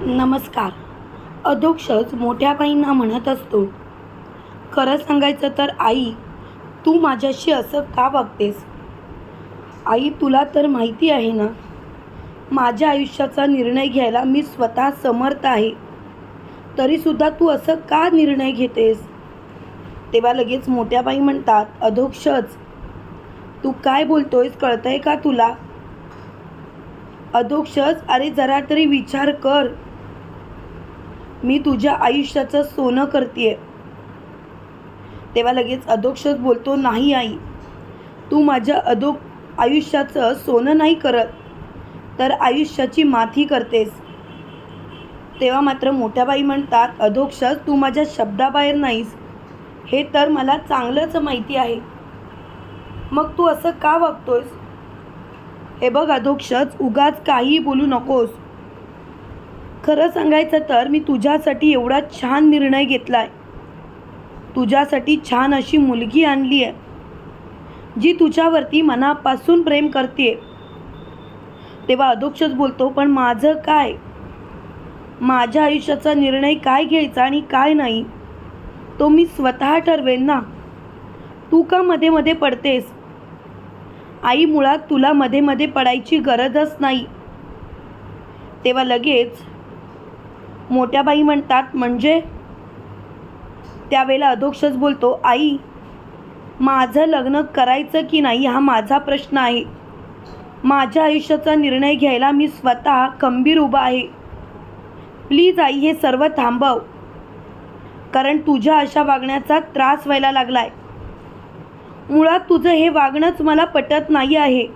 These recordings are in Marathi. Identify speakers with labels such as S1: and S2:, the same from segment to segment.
S1: नमस्कार. अधोक्षच मोठ्या बाईंना म्हणत असतो खरं सांगायचं तर आई तू माझ्याशी असं का वागतेस? आई तुला तर माहिती आहे ना माझ्या आयुष्याचा निर्णय घ्यायला मी स्वतः समर्थ आहे. तरीसुद्धा तू असं का निर्णय घेतेस? तेव्हा लगेच मोठ्या बाई म्हणतात अधोक्षच तू काय बोलतोयस कळतंय का तुला? अधोक्षच अरे जरा तरी विचार कर. मी तुझ्या आयुष्याचं सोनं करते तेव्हा लगेच अधोक्षज बोलतो नाही आई तू माझ्या अधो आयुष्याचं सोनं नाही करत तर आयुष्याची माथी करतेस. तेव्हा मात्र मोठ्या बाई म्हणतात अधोक्षज तू माझ्या शब्दाबाहेर नाहीस. हे तर मला चांगलंच माहिती आहे. मग तू असं का वागतोयस हे बघ अधोक्षज उगाच काही बोलू नकोस. खरं सांगायचं तर मी तुझ्यासाठी एवढा छान निर्णय घेतला आहे तुझ्यासाठी छान अशी मुलगी आणली आहे जी तुझ्यावरती मनापासून प्रेम करते तेव्हा अधोक्षच बोलतो पण माझं काय? माझ्या आयुष्याचा निर्णय काय घ्यायचा आणि काय नाही? तो मी स्वतः ठरवेन ना? तू का मध्ये मध्ये पडतेस? आई मुळात तुला मध्ये मध्ये पडायची गरजच नाही. तेव्हा लगेच मोठ्या बाई म्हणतात म्हणजे? त्यावेळेला अधोक्षच बोलतो आई माझं लग्न करायचं की नाही हा माझा प्रश्न आहे. माझ्या आयुष्याचा निर्णय घ्यायला मी स्वतः खंबीर उभा आहे. प्लीज आई हे सर्व थांबव. कारण तुझ्या अशा वागण्याचा त्रास व्हायला लागलाय. मुळात तुझं हे वागणंच मला पटत नाही आहे.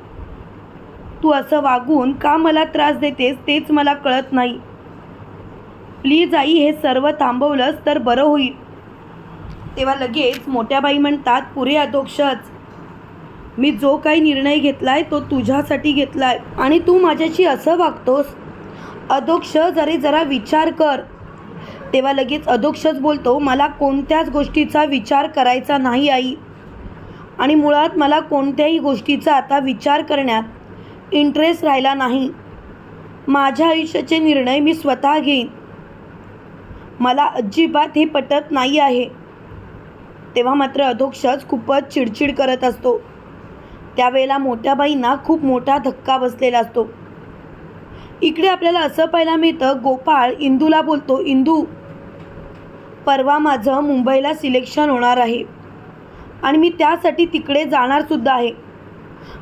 S1: तू असं वागून का मला त्रास देतेस तेच मला कळत नाही. प्लीज आई हे सर्व थांबवलंस तर बरं होईल. तेव्हा लगेच मोठ्या बाई म्हणतात पुरे अधोक्षच. मी जो काही निर्णय घेतलाय तो तुझ्यासाठी घेतलाय आणि तू माझ्याशी असं वागतोस. अधोक्ष अरे जरा विचार कर. तेव्हा लगेच अधोक्षच बोलतो मला कोणत्याच गोष्टीचा विचार करायचा नाही आई. आणि मुळात मला कोणत्याही गोष्टीचा आता विचार करण्यात इंटरेस्ट राहिला नाही. माझ्या आयुष्याचे निर्णय मी स्वतः घेईन. मला अजिबात हे पटत नाही आहे. तेव्हा मात्र अधोक्षच खूपच चिडचिड करत असतो. त्यावेळेला मोठ्या बाईंना खूप मोठा धक्का बसलेला असतो. इकडे आपल्याला असं पाहायला मिळतं गोपाळ इंदूला बोलतो इंदू परवा माझं मुंबईला सिलेक्शन होणार आहे आणि मी त्यासाठी तिकडे जाणारसुद्धा आहे.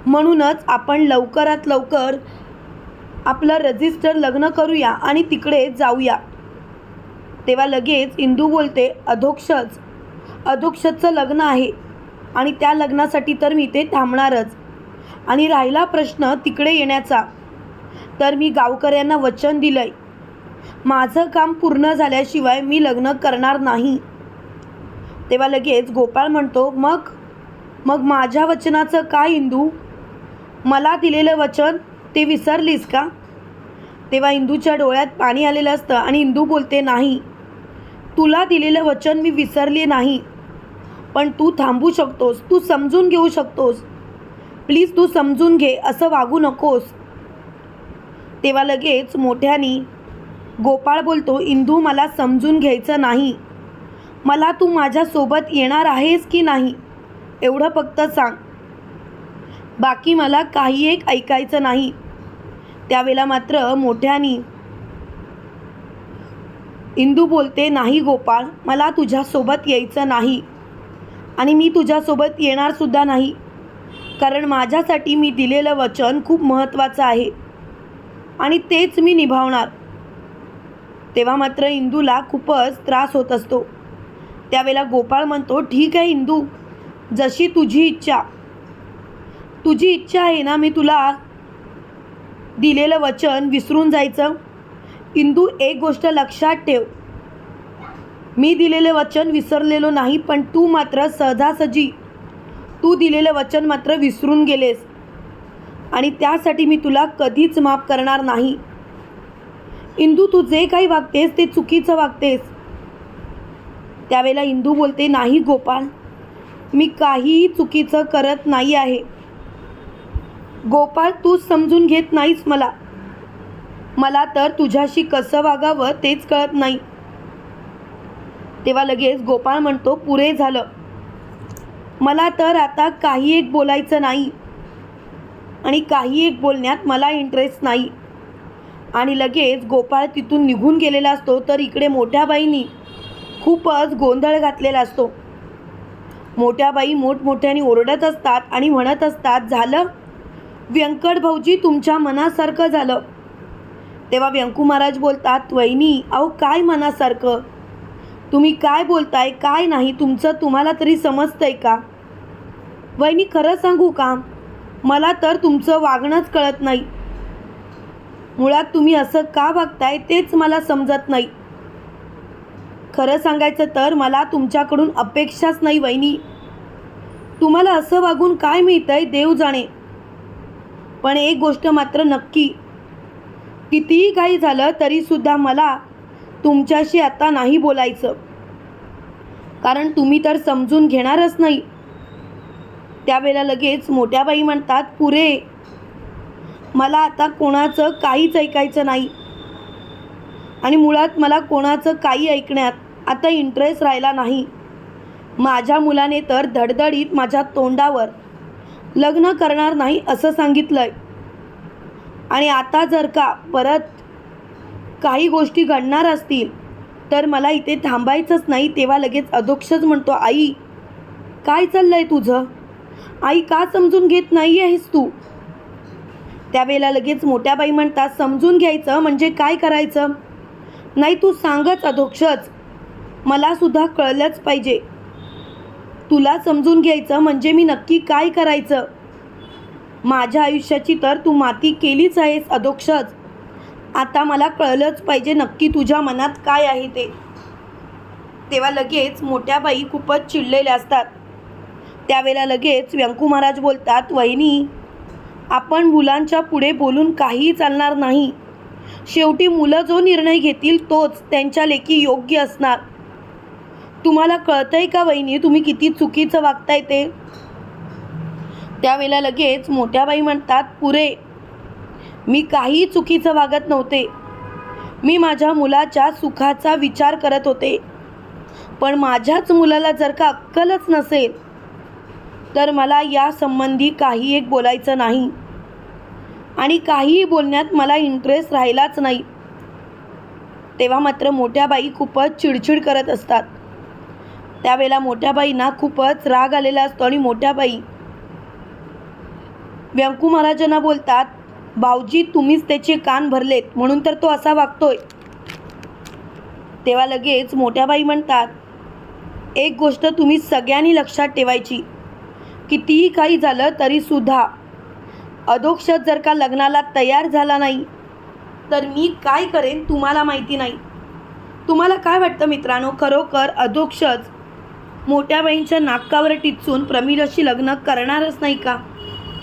S1: म्हणूनच आपण लवकरात लवकर आपलं रजिस्टर लग्न करूया आणि तिकडे जाऊया. तेव्हा लगेच इंदू बोलते अधोक्षच. अधोक्षचं लग्न आहे. आणि त्या लग्नासाठी तर मी ते थांबणारच. आणि राहिला प्रश्न तिकडे येण्याचा. तर मी गावकऱ्यांना वचन दिलं आहे माझं काम पूर्ण झाल्याशिवाय मी लग्न करणार नाही. तेव्हा लगेच गोपाळ म्हणतो मग? मग माझ्या वचनाचं काय इंदू? मला दिलेलं वचन ते विसरलीस का? तेव्हा इंदूच्या डोळ्यात पाणी आलेलं असतं आणि इंदू बोलते नाही. तुला दिलेलं वचन मी विसरले नाही. पण तू थांबू शकतोस तू समजून घेऊ शकतोस. प्लीज तू समजून घे असं वागू नकोस. तेव्हा लगेच मोठ्यानी गोपाळ बोलतो इंदू मला समजून घ्यायचं नाही. मला तू माझ्यासोबत येणार आहेस की नाही? एवढं फक्त सांग. बाकी मला काही एक ऐकायचं नाही. त्यावेळेला मात्र मोठ्यानी इंदू बोलते नाही गोपाळ मला तुझ्यासोबत यायचं नाही. आणि मी तुझ्यासोबत येणारसुद्धा नाही. कारण माझ्यासाठी मी दिलेलं वचन खूप महत्त्वाचं आहे. आणि तेच मी निभावणार. तेव्हा मात्र इंदूला खूपच त्रास होत असतो. त्यावेळेला गोपाळ म्हणतो ठीक आहे इंदू जशी तुझी इच्छा. तुझी इच्छा आहे ना मी तुला दिलेलं वचन विसरून जायचं. इंदू एक गोष्ट लक्षात ठेव. मी दिलेलं वचन विसरलेलो नाही पण तू मात्र सहजासहजी तू दिलेलं वचन मात्र विसरून गेलेस. आणि त्यासाठी मी तुला कधीच माफ करणार नाही. इंदू तू जे काही वागतेस ते चुकीचं वागतेस. त्यावेळेला इंदू बोलते नाही गोपाळ मी काहीही चुकीचं करत नाही आहे. गोपाळ तू समजून घेत नाहीस मला. मला तर तुझ्याशी कसं वागावं तेच कळत नाही. तेव्हा लगेच गोपाळ म्हणतो पुरे झालं. मला तर आता काही एक बोलायचं नाही आणि काही एक बोलण्यात मला इंटरेस्ट नाही. आणि लगेच गोपाळ तिथून निघून गेलेला असतो तर इकडे मोठ्या बाईंनी खूपच गोंधळ घातलेला असतो. मोठ्या बाई मोठमोठ्याने ओरडत असतात आणि म्हणत असतात झालं? व्यंकट भाऊजी तुमच्या मनासारखं झालं. तेव्हा व्यंकू महाराज बोलतात वहिनी अहो काय मनासारखं? तुम्ही काय बोलताय काय नाही तुमचं तुम्हाला तरी समजतंय का? वहिनी खरं सांगू का? मला तर तुमचं वागणंच कळत नाही. मुळात तुम्ही असं का वागताय तेच मला समजत नाही. खरं सांगायचं तर मला तुमच्याकडून अपेक्षाच नाही वहिनी. तुम्हाला असं वागून काय मिळतंय देव जाणे. पण एक गोष्ट मात्र नक्की कितीही काही झालं तरीसुद्धा मला तुमच्याशी आता नाही बोलायचं. कारण तुम्ही तर समजून घेणारच नाही. त्यावेळेला लगेच मोठ्या बाई म्हणतात पुरे मला आता कोणाचं काहीच ऐकायचं नाही. आणि मुळात मला कोणाचं काही ऐकण्यात आता इंटरेस्ट राहिला नाही. माझ्या मुलाने तर धडधडीत माझ्या तोंडावर लग्न करणार नाही असं सांगितलं आहे आणि आता जर का परत काही गोष्टी घडणार असतील तर मला इथे थांबायचंच नाही. तेव्हा लगेच अधोक्षच म्हणतो आई काय चाललं आहे तुझं? आई का समजून घेत नाही आहेस तू? त्यावेळेला लगेच मोठ्या बाई म्हणतात समजून घ्यायचं म्हणजे काय करायचं? नाही तू सांगच अधोक्षच. मलासुद्धा कळलंच पाहिजे. तुला समजून घ्यायचं म्हणजे मी नक्की काय करायचं? माझ्या आयुष्याची तर तू माती केलीच आहेस अधोक्षच. आता मला कळलंच पाहिजे नक्की तुझ्या मनात काय आहे ते. तेव्हा लगेच मोठ्या बाई खूपच चिडलेल्या असतात. त्यावेळेला लगेच व्यंकू महाराज बोलतात वहिनी आपण मुलांच्या पुढे बोलून काहीही चालणार नाही. शेवटी मुलं जो निर्णय घेतील तोच त्यांच्या लेखी योग्य असणार. तुम्हाला कळतंय का वहिनी तुम्ही किती चुकीचं वागताय ते? त्यावेळेला लगेच मोठ्या बाई म्हणतात पुरे मी काही चुकीचं वागत नव्हते. मी माझ्या मुलाच्या सुखाचा विचार करत होते. पण माझ्याच मुलाला जर का अक्कलच नसेल तर मला या संबंधी काही एक बोलायचं नाही. आणि काहीही बोलण्यात मला इंटरेस्ट राहिलाच नाही. तेव्हा मात्र मोठ्या बाई खूपच चिडचिड करत असतात. त्यावेळेला मोठ्या बाईंना खूपच राग आलेला असतो आणि मोठ्या बाई व्यंकू महाराजांना बोलतात भाऊजी तुम्हीच त्याचे कान भरलेत म्हणून तर तो असा वागतोय. तेव्हा लगेच मोठ्या बाई म्हणतात एक गोष्ट तुम्ही सगळ्यांनी लक्षात ठेवायची. कितीही काही झालं तरीसुद्धा अधोक्षत जर का लग्नाला तयार झाला नाही तर मी काय करेन तुम्हाला माहिती नाही. तुम्हाला काय वाटतं मित्रांनो? खरोखर अधोक्षच मोठ्या बाईंच्या नाकावर टिचून प्रमिलाशी लग्न करणारच नाही का?